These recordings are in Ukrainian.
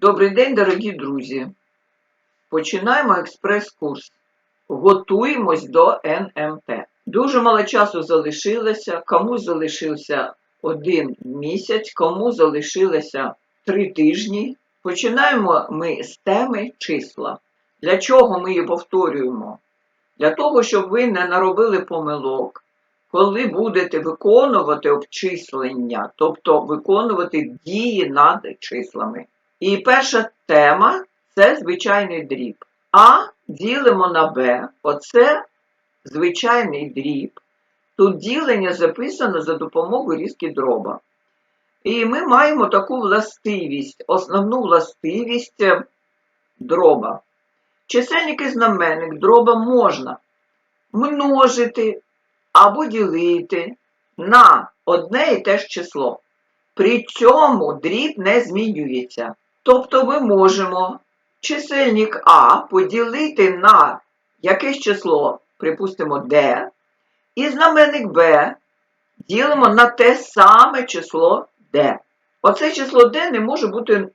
Добрий день, дорогі друзі! Починаємо експрес-курс. Готуємось до НМТ. Дуже мало часу залишилося, кому залишився один місяць, кому залишилося три тижні. Починаємо ми з теми числа. Для чого ми її повторюємо? Для того, щоб ви не наробили помилок, коли будете виконувати обчислення, тобто виконувати дії над числами. І перша тема це звичайний дріб. А ділимо на Б. Оце звичайний дріб. Тут ділення записано за допомогою різки дроба. І ми маємо таку властивість, основну властивість е, дроба. Чисельник і знаменник дроба можна множити або ділити на одне і те ж число. При цьому дріб не змінюється. Тобто ми можемо чисельник А поділити на якесь число, припустимо, D, і знаменник Б ділимо на те саме число D. Оце число D не може бути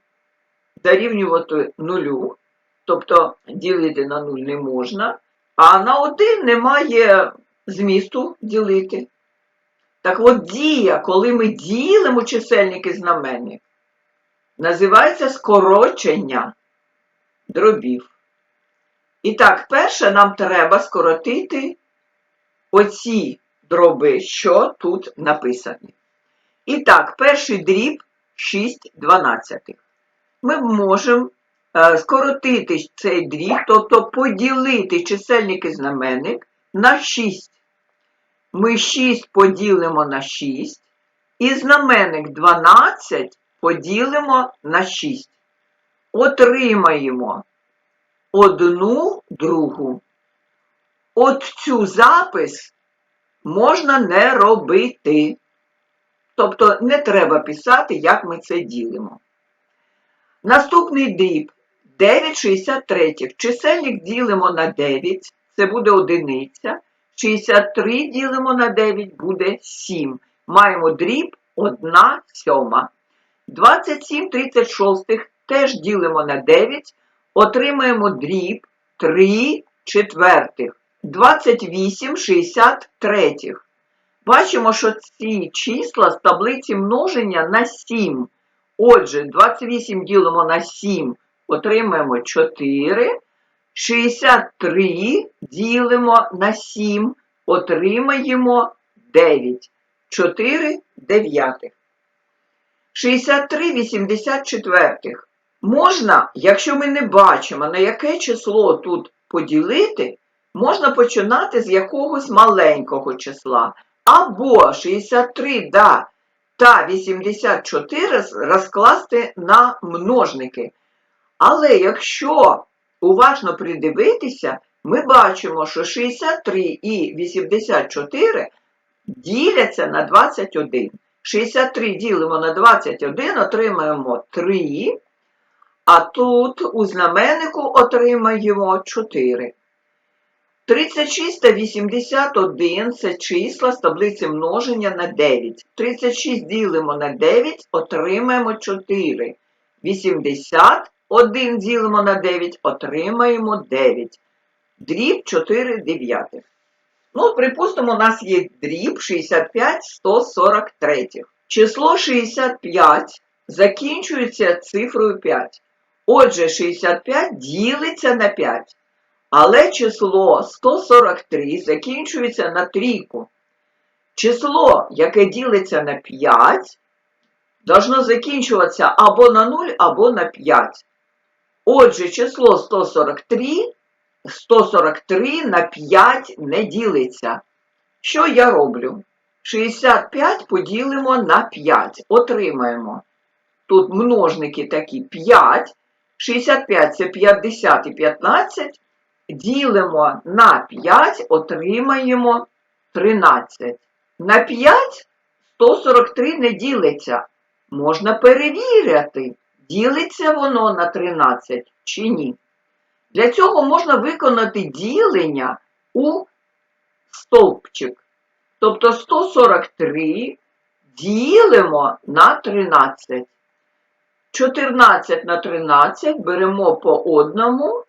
дорівнювати нулю, тобто ділити на нуль не можна, а на 1 немає змісту ділити. Так от дія, коли ми ділимо чисельник і знаменник, називається скорочення дробів. І так, перше нам треба скоротити оці дроби, що тут написані. І так, перший дріб 6 дванадцятих. Ми можемо е, скоротити цей дріб, тобто поділити чисельник і знаменник на 6. Ми 6 поділимо на 6, і знаменник 12 поділимо на 6. Отримаємо одну другу. От цю запис можна не робити. Тобто не треба писати, як ми це ділимо. Наступний дріб 9,63. Чисельник ділимо на 9, це буде одиниця. 63 ділимо на 9 буде 7. Маємо дріб 1 сьома. 27 36 теж ділимо на 9, отримаємо дріб 3 четвертих. 28 63. Бачимо, що ці числа з таблиці множення на 7. Отже, 28 ділимо на 7, отримаємо 4. 63 ділимо на 7, отримаємо 9. 4 дев'ятих. 63 84. Можна, якщо ми не бачимо, на яке число тут поділити, можна починати з якогось маленького числа. Або 63 да, та 84 розкласти на множники. Але якщо уважно придивитися, ми бачимо, що 63 і 84 діляться на 21. 63 ділимо на 21, отримаємо 3, а тут у знаменнику отримаємо 4. 36 та 81 це числа з таблиці множення на 9. 36 ділимо на 9, отримаємо 4. 81 ділимо на 9, отримаємо 9. Дріб 4 дев'ятих. Ну, припустимо, у нас є дріб 65 143. Число 65 закінчується цифрою 5. Отже, 65 ділиться на 5. Але число 143 закінчується на трійку. Число, яке ділиться на 5, должно закінчуватися або на 0, або на 5. Отже, число 143 143 на 5 не ділиться. Що я роблю? 65 поділимо на 5. Отримаємо. Тут множники такі 5. 65 це 50 і 15. Ділимо на 5, отримаємо 13. На 5 143 не ділиться. Можна перевіряти, ділиться воно на 13 чи ні. Для цього можна виконати ділення у стовпчик. Тобто 143 ділимо на 13. 14 на 13 беремо по одному,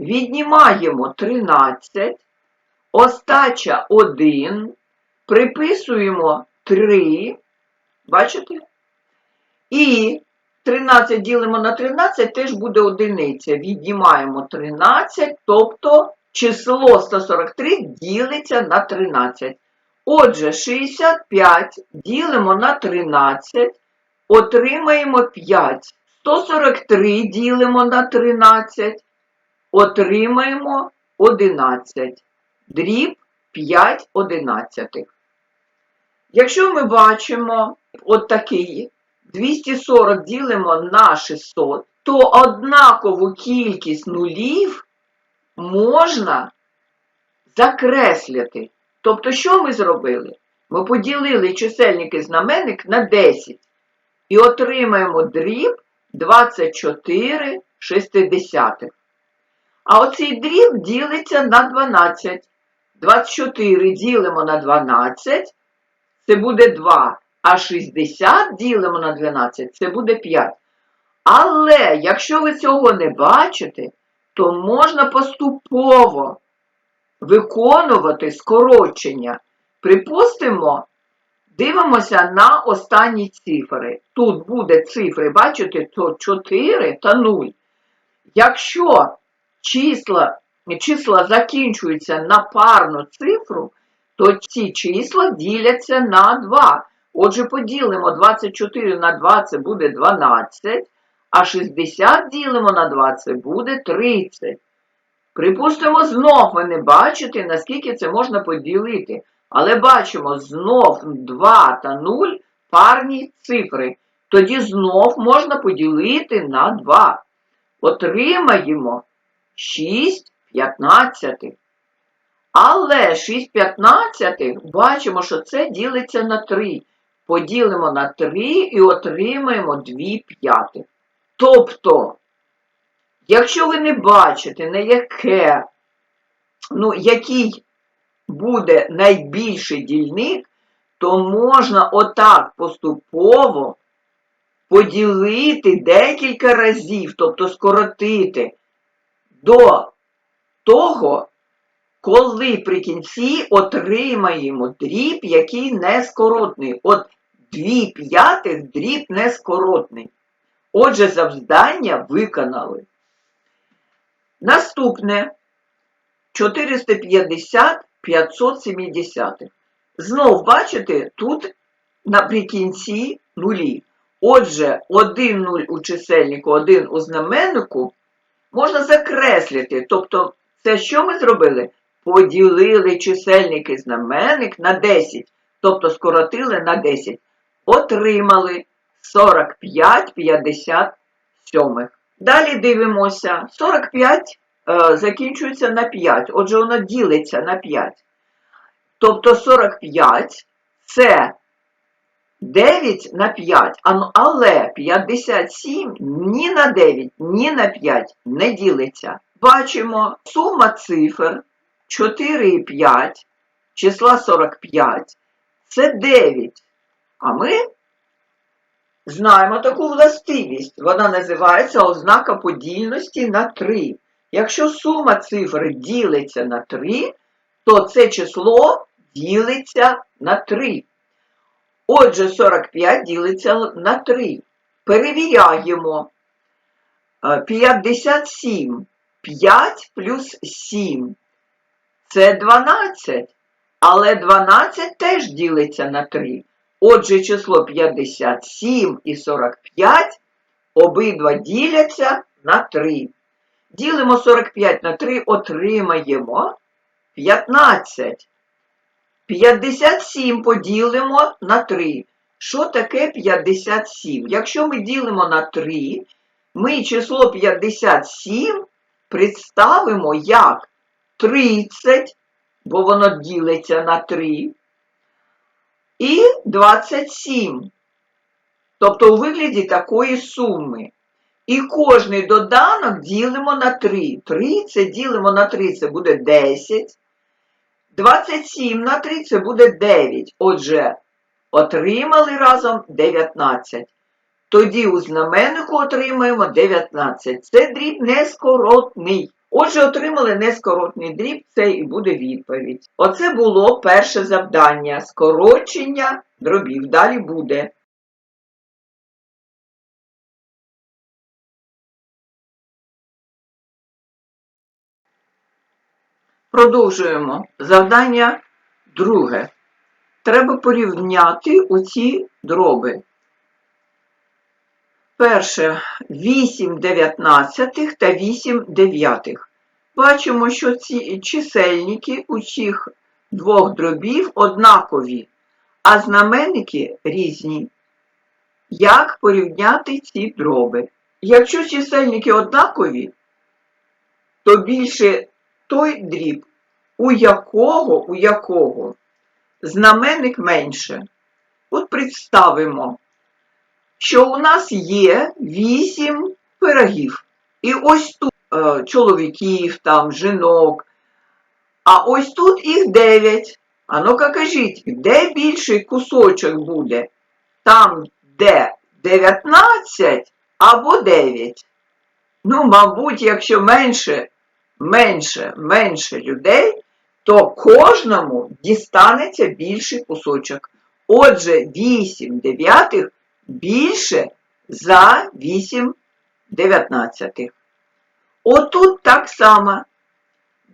віднімаємо 13, остача 1, приписуємо 3, бачите? І 13 ділимо на 13 теж буде одиниця. Віднімаємо 13, тобто число 143 ділиться на 13. Отже, 65 ділимо на 13, отримаємо 5. 143 ділимо на 13, отримаємо 11. Дріб 5 одинадцятих. Якщо ми бачимо от такий 240 ділимо на 600, то однакову кількість нулів можна закреслити. Тобто, що ми зробили? Ми поділили чисельник і знаменник на 10 і отримаємо дріб 24 шестидесятих. А оцей дріб ділиться на 12. 24 ділимо на 12, це буде 2. А 60 ділимо на 12, це буде 5. Але якщо ви цього не бачите, то можна поступово виконувати скорочення. Припустимо, дивимося на останні цифри. Тут буде цифри, бачите, то 4 та 0. Якщо числа, числа закінчуються на парну цифру, то ці числа діляться на 2. Отже, поділимо 24 на 2 це буде 12, а 60 ділимо на 2 це буде 30. Припустимо, знов ви не бачите, наскільки це можна поділити. Але бачимо, знов 2 та 0 парні цифри. Тоді знов можна поділити на 2. Отримаємо 6 п'ятнадцятих. Але 6 п'ятнадцятих бачимо, що це ділиться на 3. Поділимо на 3 і отримаємо 2 п'ятих. Тобто, якщо ви не бачите, на яке, ну, який буде найбільший дільник, то можна отак поступово поділити декілька разів, тобто скоротити до того, коли при кінці отримаємо дріб, який нескоротний. От 2 п'ятих дріб нескоротний. Отже, завдання виконали. Наступне 450 570. Знов бачите, тут наприкінці нулі. Отже, 1 0 у чисельнику, 1 у знаменнику можна закреслити. Тобто, це що ми зробили? Поділили чисельник і знаменник на 10, тобто скоротили на 10. Отримали 45 57. Далі дивимося. 45 е, закінчується на 5, отже, воно ділиться на 5. Тобто 45 це 9 на 5, але 57 ні на 9, ні на 5 не ділиться. Бачимо, сума цифр 4 і 5, числа 45 це 9. А ми знаємо таку властивість. Вона називається ознака подільності на 3. Якщо сума цифр ділиться на 3, то це число ділиться на 3. Отже, 45 ділиться на 3. Перевіряємо. 57. 5 плюс 7. Це 12. Але 12 теж ділиться на 3. Отже, число 57 і 45 обидва діляться на 3. Ділимо 45 на 3, отримаємо 15. 57 поділимо на 3. Що таке 57? Якщо ми ділимо на 3, ми число 57 представимо як 30, бо воно ділиться на 3, і 27. Тобто у вигляді такої суми. І кожний доданок ділимо на 3. 30 ділимо на 3, це буде 10. 27 на 3 це буде 9. Отже, отримали разом 19. Тоді у знаменнику отримаємо 19. Це дріб нескоротний. Отже, отримали нескоротний дріб, це і буде відповідь. Оце було перше завдання скорочення дробів. Далі буде. Продовжуємо. Завдання друге. Треба порівняти оці дроби. Перше 8 дев'ятнадцятих та 8 дев'ятих. Бачимо, що ці чисельники у цих двох дробів однакові, а знаменники різні. Як порівняти ці дроби? Якщо чисельники однакові, то більше той дріб, у якого, у якого знаменник менше. От представимо, що у нас є 8 пирогів. І ось тут е, чоловіків, там, жінок, а ось тут їх 9. А ну-ка кажіть, де більший кусочок буде? Там, де 19 або 9. Ну, мабуть, якщо менше, менше, менше людей, то кожному дістанеться більший кусочок. Отже, 8 дев'ятих більше за 8 дев'ятнадцятих. Отут так само.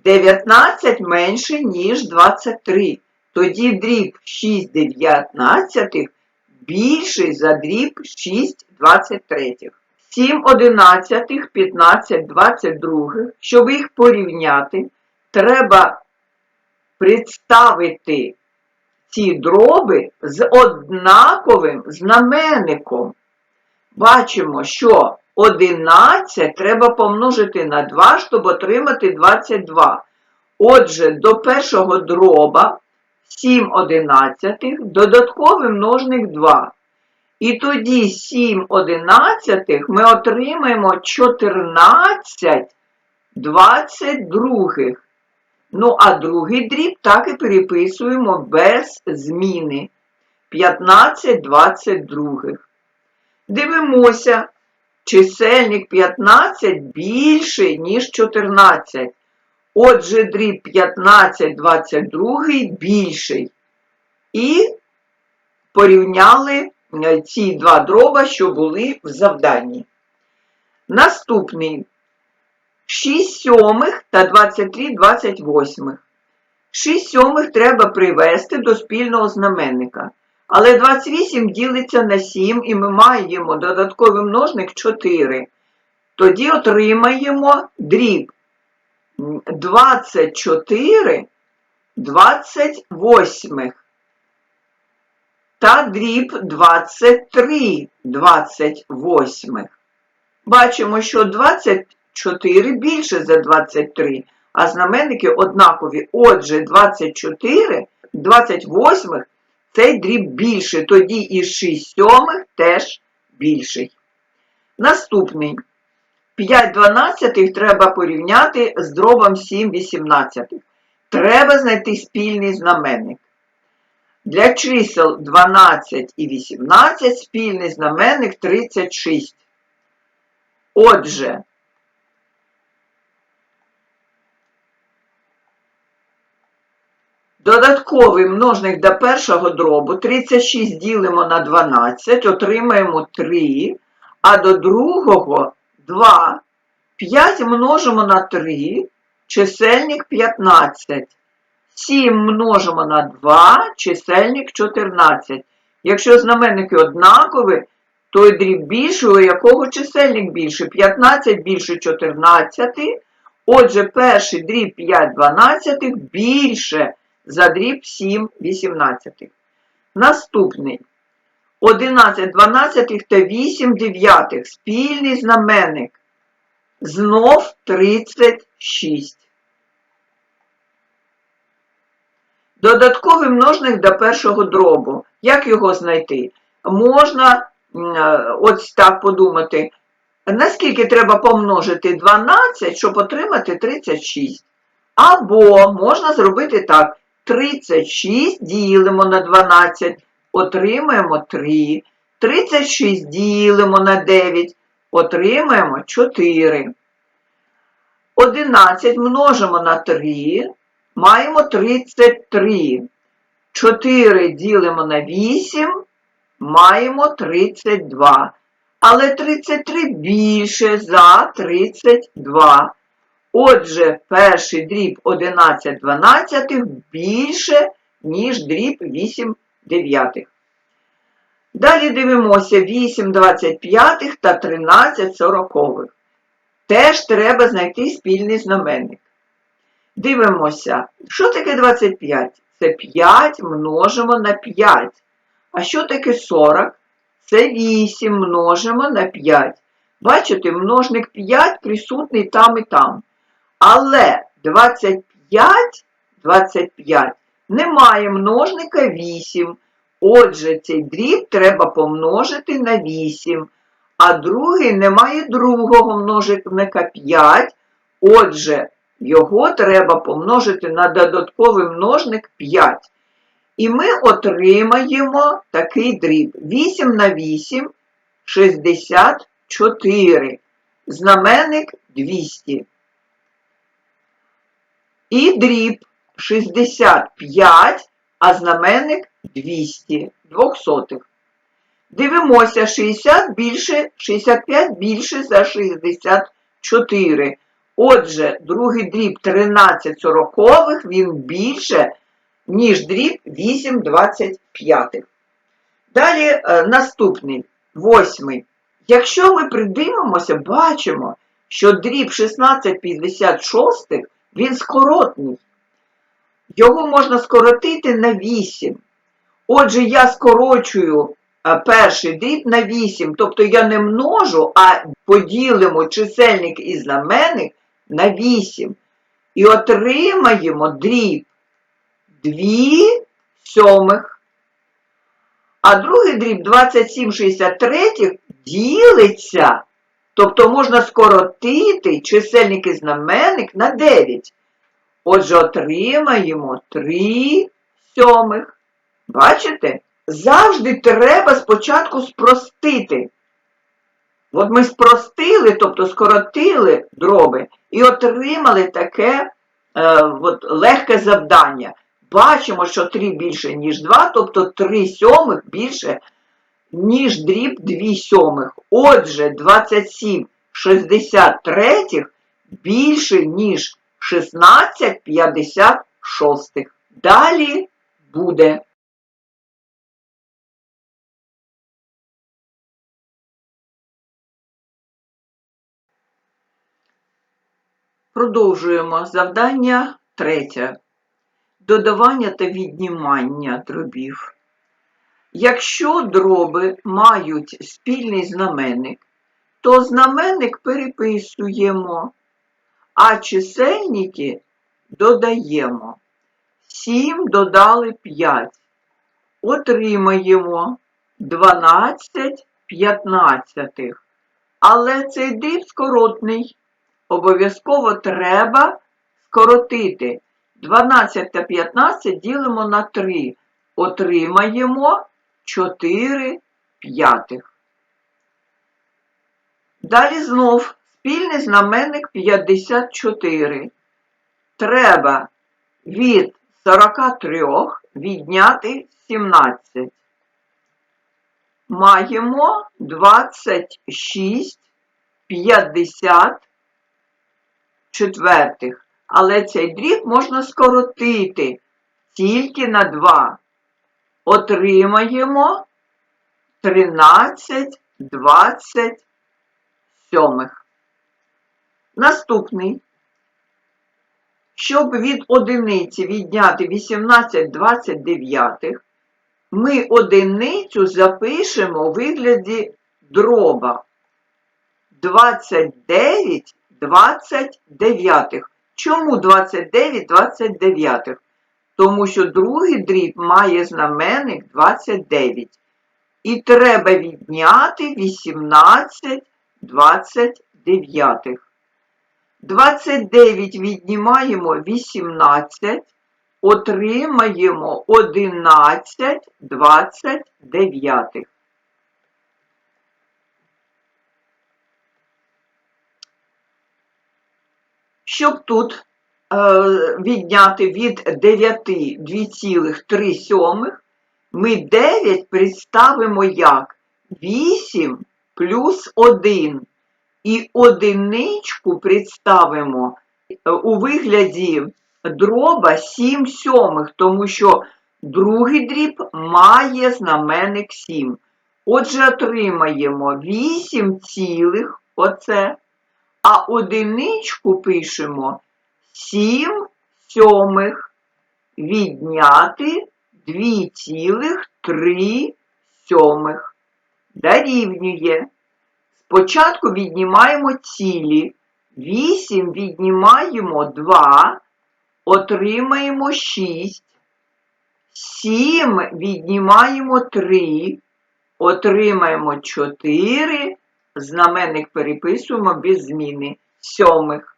19 менше, ніж 23. Тоді дріб 6 дев'ятнадцятих більший за дріб 6 23. 7 одинадцятих, 15 22. Щоб їх порівняти, треба представити ці дроби з однаковим знаменником. Бачимо, що 11 треба помножити на 2, щоб отримати 22. Отже, до першого дроба 7 одинадцятих, додатковий множник 2. І тоді 7 одинадцятих ми отримаємо 14 22. Ну, а другий дріб так і переписуємо без зміни. 15 22. Дивимося, чисельник 15 більший, ніж 14. Отже, дріб 15 22 більший. І порівняли е, ці два дроба, що були в завданні. Наступний 6 сьомих та 23 28. 6 сьомих треба привести до спільного знаменника. Але 28 ділиться на 7 і ми маємо додатковий множник 4. Тоді отримаємо дріб 24 28 та дріб 23 28. Бачимо, що 24 більше за 23, а знаменники однакові. Отже, 24, 28 цей дріб більше, тоді і 6 сьомих теж більший. Наступний. 5 дванадцятих треба порівняти з дробом 7 18. Треба знайти спільний знаменник. Для чисел 12 і 18 спільний знаменник 36. Отже, додатковий множник до першого дробу 36 ділимо на 12, отримаємо 3, а до другого 2. 5 множимо на 3, чисельник 15. 7 множимо на 2, чисельник 14. Якщо знаменники однакові, то й дріб більший, у якого чисельник більше? 15 більше 14. Отже, перший дріб 5 12 більше за дріб 7 18. Наступний. 11 12 та 8 дев'ятих. Спільний знаменник. Знов 36. Додатковий множник до першого дробу. Як його знайти? Можна ось так подумати, наскільки треба помножити 12, щоб отримати 36. Або можна зробити так: 36 ділимо на 12, отримаємо 3. 36 ділимо на 9, отримаємо 4. 11 множимо на 3, маємо 33. 4 ділимо на 8, маємо 32. Але 33 більше за 32. Отже, перший дріб 11 дванадцятих більше, ніж дріб 8 дев'ятих. Далі дивимося 8 25 та 13 сорокових. Теж треба знайти спільний знаменник. Дивимося, що таке 25? Це 5 множимо на 5. А що таке 40? Це 8 множимо на 5. Бачите, множник 5 присутній там і там. Але 25, 25 немає множника 8. Отже, цей дріб треба помножити на 8. А другий немає другого множника 5. Отже, його треба помножити на додатковий множник 5. І ми отримаємо такий дріб. 8 на 8 64. Знаменник 200. І дріб 65, а знаменник 200, двохсотих. Дивимося, 60 більше, 65 більше за 64. Отже, другий дріб 13 сорокових, він більше, ніж дріб 8 25. Далі е, наступний, восьмий. Якщо ми придивимося, бачимо, що дріб 16 56 він скоротний. Його можна скоротити на 8. Отже, я скорочую перший дріб на 8, тобто я не множу, а поділимо чисельник і знаменник на 8. І отримаємо дріб 2 сьомих. А другий дріб 27 63 ділиться, тобто можна скоротити чисельник і знаменник на 9. Отже, отримаємо 3 сьомих. Бачите? Завжди треба спочатку спростити. От ми спростили, тобто скоротили дроби і отримали таке е, от, легке завдання. Бачимо, що 3 більше, ніж 2, тобто 3 сьомих більше, ніж дріб 2 сьомих. Отже, 27 63 більше, ніж 16 56. Далі буде. Продовжуємо завдання третє. Додавання та віднімання дробів. Якщо дроби мають спільний знаменник, то знаменник переписуємо, а чисельники додаємо. 7 додали 5. Отримаємо 12 п'ятнадцятих. Але цей дріб скоротний. Обов'язково треба скоротити. 12 та 15 ділимо на 3. Отримаємо 4 п'ятих. Далі знов спільний знаменник 54. Треба від 43 відняти 17. Маємо 26 50 четвертих. Але цей дріб можна скоротити тільки на 2. Отримаємо 13 20 сьомих. Наступний. Щоб від одиниці відняти 18 29, ми одиницю запишемо у вигляді дроба 29 29. Чому 29 29? тому що другий дріб має знаменник 29. І треба відняти 18 29. 29 віднімаємо 18, отримаємо 11 29. Щоб тут відняти від 9 2,3 сьомих, ми 9 представимо як 8 плюс 1. І одиничку представимо е, у вигляді дроба 7 сьомих, тому що другий дріб має знаменник 7. Отже, отримаємо 8 цілих, оце, а одиничку пишемо 7 сьомих відняти 2,3 сьомих. Дорівнює. Спочатку віднімаємо цілі. 8 віднімаємо 2, отримаємо 6. 7 віднімаємо 3, отримаємо 4. Знаменник переписуємо без зміни сьомих.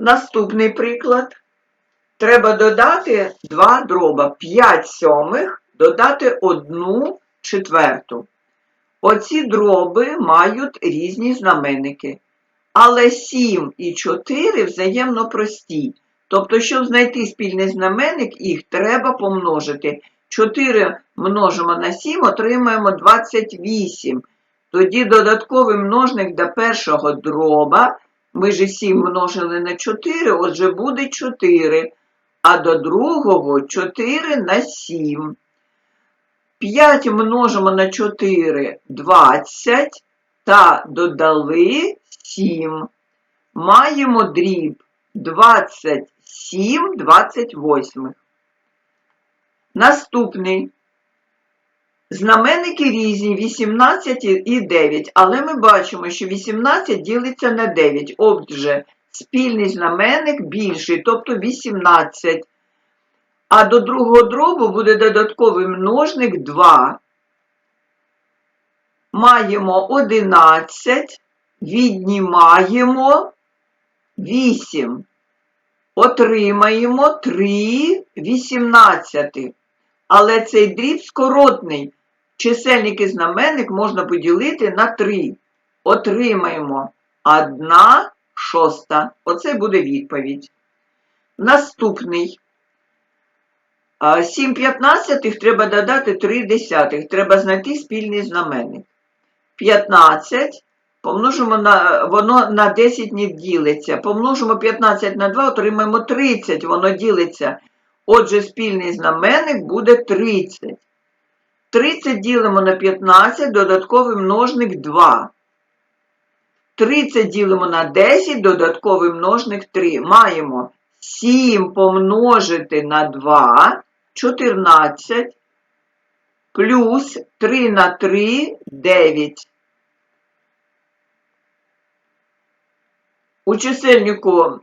Наступний приклад. Треба додати 2 дроба. 5 сьомих додати 1 четверту. Оці дроби мають різні знаменники. Але 7 і 4 взаємно прості. Тобто, щоб знайти спільний знаменник, їх треба помножити. 4 множимо на 7, отримаємо 28. Тоді додатковий множник до першого дроба. Ми ж 7 множили на 4, отже буде 4. А до другого 4 на 7. 5 множимо на 4 20 та додали 7. Маємо дріб 27 28. Наступний. Знаменники різні 18 і 9, але ми бачимо, що 18 ділиться на 9. Отже, спільний знаменник більший, тобто 18. А до другого дробу буде додатковий множник 2. Маємо 11, віднімаємо 8. Отримаємо 3 18. Але цей дріб скоротний. Чисельник і знаменник можна поділити на 3. Отримаємо 1 шоста. Оце буде відповідь. Наступний. 7 п'ятнадцятих треба додати 3 десятих. Треба знайти спільний знаменник. 15 помножимо на, воно на 10 не ділиться. Помножимо 15 на 2, отримаємо 30, воно ділиться. Отже, спільний знаменник буде 30. 30 ділимо на 15, додатковий множник 2. 30 ділимо на 10, додатковий множник 3. Маємо 7 помножити на 2, 14, плюс 3 на 3, 9. У чисельнику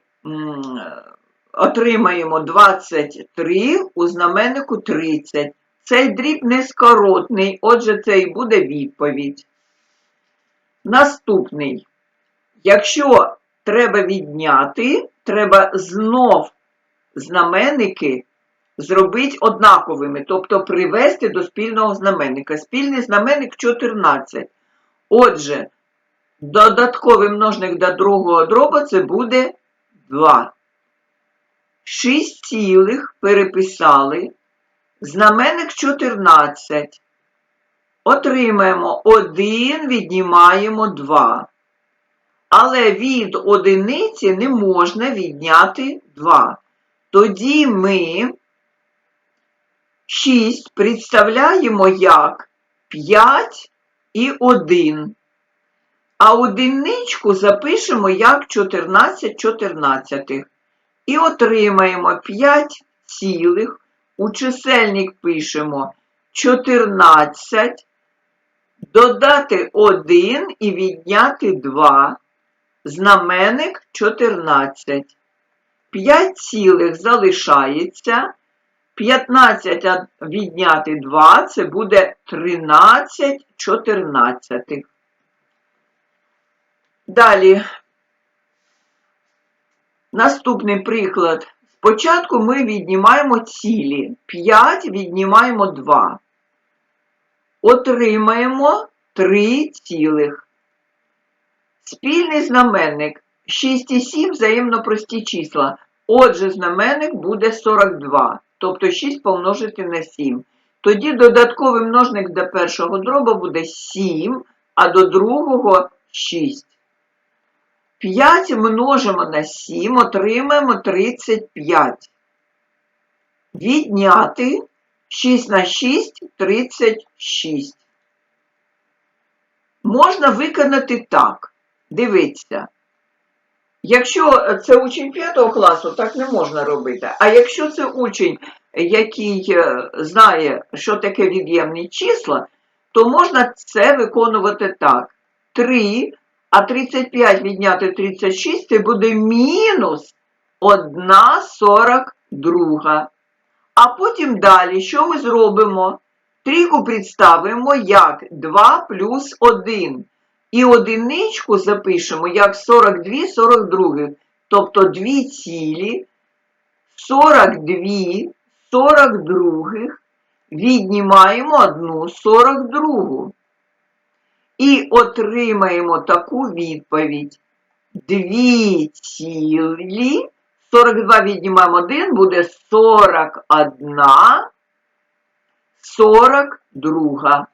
отримаємо 23, у знаменнику 30. Цей дріб нескоротний, отже, це і буде відповідь. Наступний. Якщо треба відняти, треба знов знаменники зробити однаковими, тобто привести до спільного знаменника. Спільний знаменник 14. Отже, додатковий множник до другого дроба це буде 2. 6 цілих переписали. Знаменник 14. Отримаємо 1, віднімаємо 2. Але від одиниці не можна відняти 2. Тоді ми 6 представляємо як 5 і 1. А одиничку запишемо як 14 14. І отримаємо 5 цілих. У чисельник пишемо 14, додати 1 і відняти 2. Знаменник 14. 5 цілих залишається. 15 відняти 2 це буде 13 14. Далі. Наступний приклад. Спочатку ми віднімаємо цілі. 5 віднімаємо 2. Отримаємо 3 цілих. Спільний знаменник 6 і 7 взаємно прості числа. Отже, знаменник буде 42, тобто 6 помножити на 7. Тоді додатковий множник до першого дроба буде 7, а до другого 6. 5 множимо на 7, отримаємо 35. Відняти 6 на 6 36. Можна виконати так. Дивіться. Якщо це учень 5 класу, так не можна робити. А якщо це учень, який е, знає, що таке від'ємні числа, то можна це виконувати так. 3, а 35 відняти 36 це буде мінус 1,42. А потім далі, що ми зробимо? Трійку представимо як 2 плюс 1. І одиничку запишемо як 42 42. Тобто 2 цілі 42 42 віднімаємо 1 42. І отримаємо таку відповідь. 2 цілі 42 віднімаємо 1, буде 41 42.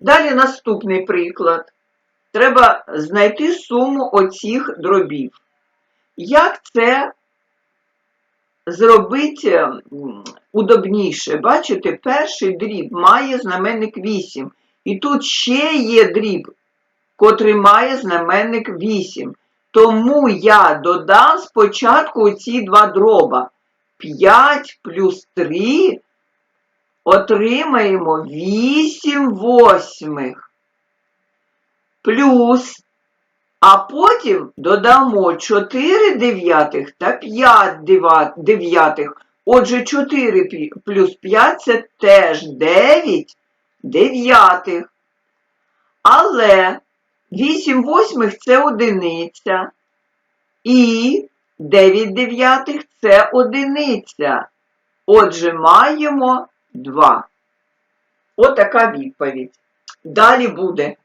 Далі наступний приклад. Треба знайти суму оцих дробів. Як це зробити удобніше? Бачите, перший дріб має знаменник 8. І тут ще є дріб, котрий має знаменник 8. Тому я додам спочатку ці два дроба. 5 плюс 3 отримаємо 8 восьмих. Плюс, а потім додамо 4 дев'ятих та 5 дева- дев'ятих. Отже, 4 плюс 5 це теж 9 дев'ятих. Але 8 восьмих це одиниця. І 9 дев'ятих це одиниця. Отже, маємо 2. Отака відповідь. Далі буде